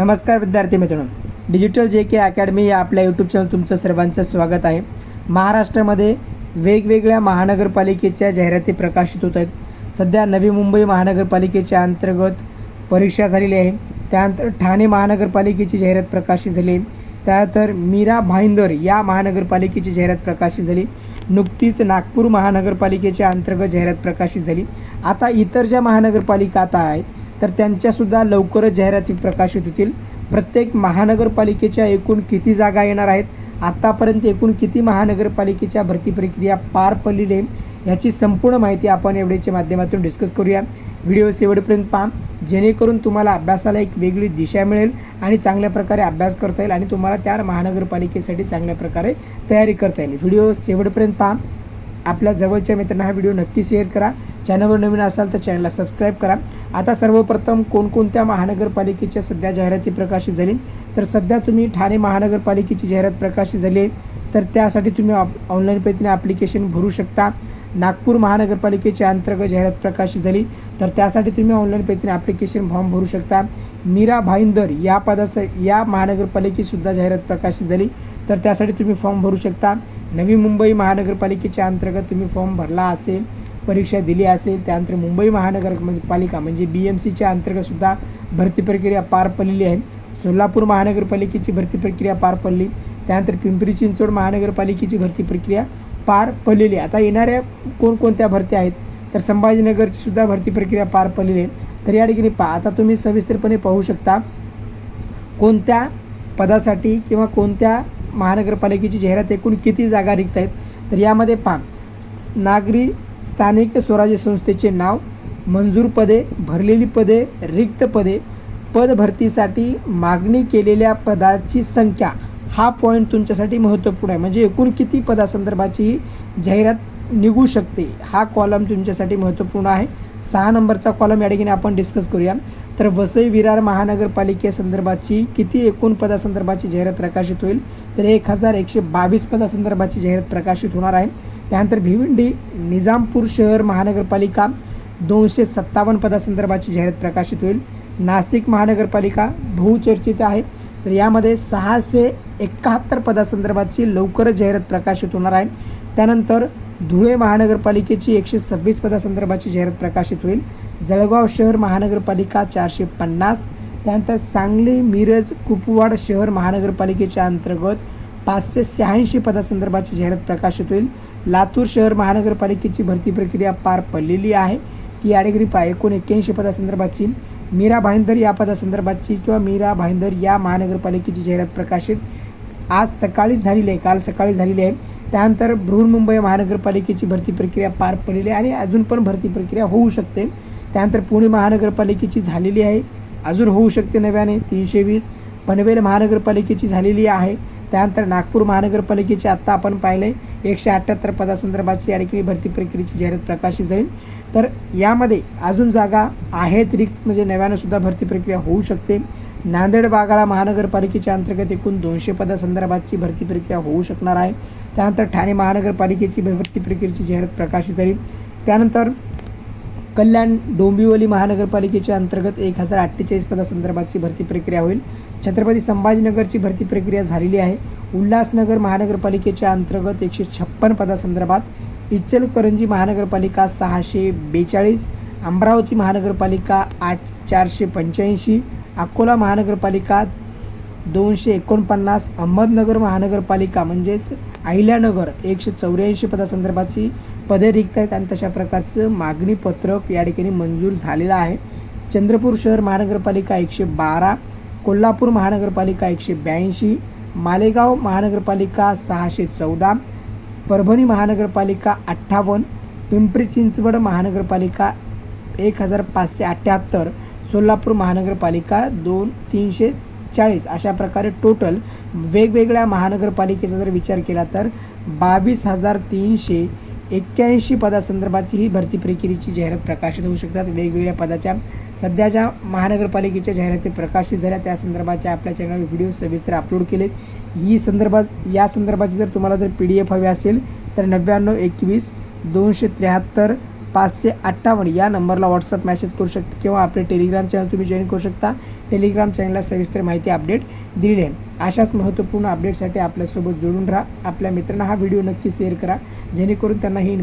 नमस्कार विद्यार्थी मित्रांनो. डिजिटल जे के अकॅडमी या आपल्या यूट्यूब चॅनल तुमचं सर्वांचं स्वागत आहे. महाराष्ट्रामध्ये वेगवेगळ्या महानगरपालिकेच्या जाहिराती प्रकाशित होत आहेत. सध्या नवी मुंबई महानगरपालिकेच्या अंतर्गत परीक्षा झालेली आहे. त्यानंतर ठाणे महानगरपालिकेची जाहिरात प्रकाशित झाली त्यानंतर मीरा भाईंदर या महानगरपालिकेची जाहिरात प्रकाशित झाली. नुकतीच नागपूर महानगरपालिकेच्या अंतर्गत जाहिरात प्रकाशित झाली. आता इतर ज्या महानगरपालिका आता आहेत तर त्यांच्यासुद्धा लवकरच जाहिराती प्रकाशित होतील. प्रत्येक महानगरपालिकेच्या एकूण किती जागा येणार आहेत? आत्तापर्यंत एकूण किती महानगरपालिकेच्या भरती प्रक्रिया पार पडलेली आहे? याची संपूर्ण माहिती आपण एवढेच्या माध्यमातून डिस्कस करूया. व्हिडिओ शेवटपर्यंत पहा. जेणेकरून तुम्हाला अभ्यासाला एक वेगळी दिशा मिळेल आणि चांगल्या प्रकारे अभ्यास करता येईल आणि तुम्हाला त्या महानगरपालिकेसाठी चांगल्या प्रकारे तयारी करता येईल. व्हिडिओ शेवटपर्यंत पहा. आपल्या जवळच्या मित्रांना हा व्हिडिओ नक्की शेअर करा. चॅनलवर नवीन असाल तर चॅनलला सबस्क्राईब करा. आता सर्वप्रथम कोणकोणत्या महानगरपालिकेच्या सध्या जाहिराती प्रकाशित झाली? तर सध्या तुम्ही ठाणे महानगरपालिकेची जाहिरात प्रकाशित झाली आहे. तर त्यासाठी तुम्ही ऑप ऑनलाईन पद्धतीने ॲप्लिकेशन भरू शकता. नागपूर महानगरपालिकेच्या अंतर्गत जाहिरात प्रकाशित झाली. तर त्यासाठी तुम्ही ऑनलाईन पद्धतीने ॲप्लिकेशन फॉर्म भरू शकता. मीरा भाईंदर या पदाचं या महानगरपालिकेतसुद्धा जाहिरात प्रकाशित झाली. तर त्यासाठी तुम्ही फॉर्म भरू शकता. नवी मुंबई महानगरपालिकेच्या अंतर्गत तुम्ही फॉर्म भरला असेल परीक्षा दिली असेल त्यानंतर मुंबई महानगर म्हणजे पालिका म्हणजे बी एम सीच्या अंतर्गतसुद्धा भरती प्रक्रिया पार पडलेली आहे. सोलापूर महानगरपालिकेची भरती प्रक्रिया पार पडली. त्यानंतर पिंपरी चिंचवड महानगरपालिकेची भरती प्रक्रिया पार पडलेली आहे. आता येणाऱ्या कोणकोणत्या भरत्या आहेत? तर संभाजीनगरची सुद्धा भरती प्रक्रिया पार पडलेली आहे. तर या ठिकाणी पहा आता तुम्ही सविस्तरपणे पाहू शकता कोणत्या पदासाठी किंवा कोणत्या महानगरपालिकेची जाहिरात एकूण किती जागा रिक्त आहेत? तर यामध्ये पहा नागरी स्थानिक स्वराज्य संस्थेचे नाव मंजूर पदे भरलेली पदे रिक्त पदे पद भरतीसाठी मागणी केलेल्या पदाची संख्या. हा पॉईंट तुमच्यासाठी महत्त्वपूर्ण आहे. म्हणजे एकूण किती पदासंदर्भाची जाहिरात निघू शकते हा कॉलम तुमच्यासाठी महत्त्वपूर्ण आहे. सहा नंबरचा कॉलम या ठिकाणी आपण डिस्कस करूया. तर वसई विरार महानगरपालिकेसंदर्भाची किती एकूण पदासंदर्भाची जाहिरात प्रकाशित होईल? तर एक हजार एकशे बावीस पदासंदर्भाची जाहिरात प्रकाशित होणार आहे. त्यानंतर भिवंडी निजामपूर शहर महानगरपालिका दोनशे सत्तावन्न पदासंदर्भाची जाहिरात प्रकाशित होईल. नाशिक महानगरपालिका बहुचर्चित आहे. तर यामध्ये सहाशे एकाहत्तर पदासंदर्भाची लवकरच जाहिरात प्रकाशित होणार आहे. त्यानंतर धुळे महानगरपालिकेची एकशे सव्वीस पदासंदर्भाची जाहिरात प्रकाशित होईल. जळगाव शहर महानगरपालिका चारशे पन्नास. त्यानंतर सांगली मिरज कुपवाड शहर महानगरपालिकेच्या अंतर्गत पाचशे शहाऐंशी पदासंदर्भाची जाहिरात प्रकाशित होईल. लातूर शहर महानगरपालिकेची भरती प्रक्रिया पार पडलेली आहे. की या ठिकाणी एकोण एकूण एक्क्याऐंशी पदासंदर्भाची. मीरा भाईंदर या पदासंदर्भाची किंवा मीरा भाईंदर या महानगरपालिकेची जाहिरात प्रकाशित. आज सकाळीच झालेली आहे. काल सकाळी झालेली आहे. त्यानंतर बृहन्मुंबई महानगरपालिकेची भरती प्रक्रिया पार पडलेली आहे आणि अजून पण भरती प्रक्रिया होऊ शकते. त्यानंतर पुणे महानगरपालिकेची झालेली आहे. अजून होऊ शकते नव्याने. तीनशे वीस. पनवेल महानगरपालिकेची झालेली आहे. त्यानंतर नागपूर महानगरपालिकेची आत्ता आपण पाहिले एकशे अठ्ठ्याहत्तर पदासंदर्भाची या ठिकाणी भरती प्रक्रियेची जाहिरात प्रकाशित जाईल तर यामध्ये अजून जागा आहेत रिक्त म्हणजे नव्यानं सुद्धा भरती प्रक्रिया होऊ शकते. नांदेड बागाळा महानगरपालिकेच्या अंतर्गत एकूण दोनशे पदासंदर्भातची भरती प्रक्रिया होऊ शकणार आहे. त्यानंतर ठाणे महानगरपालिकेची भरती प्रक्रियेची जाहिरात प्रकाशित झाली. त्यानंतर कल्याण डोंबिवली महानगरपालिकेच्या अंतर्गत एक हजार अठ्ठेचाळीस पदासंदर्भातची भरती प्रक्रिया होईल. छत्रपती संभाजीनगरची भरती प्रक्रिया झालेली आहे. उल्हासनगर महानगरपालिकेच्या अंतर्गत एकशे छप्पन पदासंदर्भात इचलकरंजी महानगरपालिका सहाशे बेचाळीस अमरावती महानगरपालिका आठ चारशे पंच्याऐंशी अकोला महानगरपालिका दोनशे एकोणपन्नास अहमदनगर महानगरपालिका म्हणजेच अहिल्यानगर एकशे चौऱ्याऐंशी पदासंदर्भाची पदे रिक्त आहेत आणि तशा प्रकारचं मागणी पत्रक या ठिकाणी मंजूर झालेलं आहे. चंद्रपूर शहर महानगरपालिका एकशे बारा कोल्हापूर महानगरपालिका एकशे ब्याऐंशी मालेगाव महानगरपालिका सहाशे चौदा परभणी महानगरपालिका अठ्ठावन्न पिंपरी चिंचवड महानगरपालिका एक हजार पाचशे अठ्ठ्याहत्तर सोलापूर महानगरपालिका दोन तीनशे चाळीस अशा प्रकारे टोटल वेगवेगळ्या महानगरपालिकेचा जर विचार केला तर बावीस हजार तीनशे एक्क्याऐंशी पदासंदर्भाची ही भरती प्रक्रियेची जाहिरात प्रकाशित होऊ शकतात. वेगवेगळ्या पदाच्या सध्या ज्या महानगरपालिकेच्या जाहिराती प्रकाशित झाल्या. त्या संदर्भाच्या आपल्या चॅनलवर व्हिडिओ सविस्तर अपलोड केलेत ही संदर्भात या संदर्भाची जर तुम्हाला जर पी डी एफ हवी असेल तर नव्याण्णव एकवीस दोनशे त्र्याहत्तर पाचशे अठ्ठावन्न या नंबरला व्हॉट्सअप मॅसेज करू शकता किंवा आपले टेलिग्राम चॅनल तुम्ही जॉईन करू शकता. टेलिग्राम चॅनलला सविस्तर माहिती अपडेट दिलेली आहे. अशाच महत्त्वपूर्ण अपडेटसाठी आपल्यासोबत जोडून राहा. आपल्या मित्रांना हा व्हिडिओ नक्की शेअर करा. जेणेकरून त्यांना ही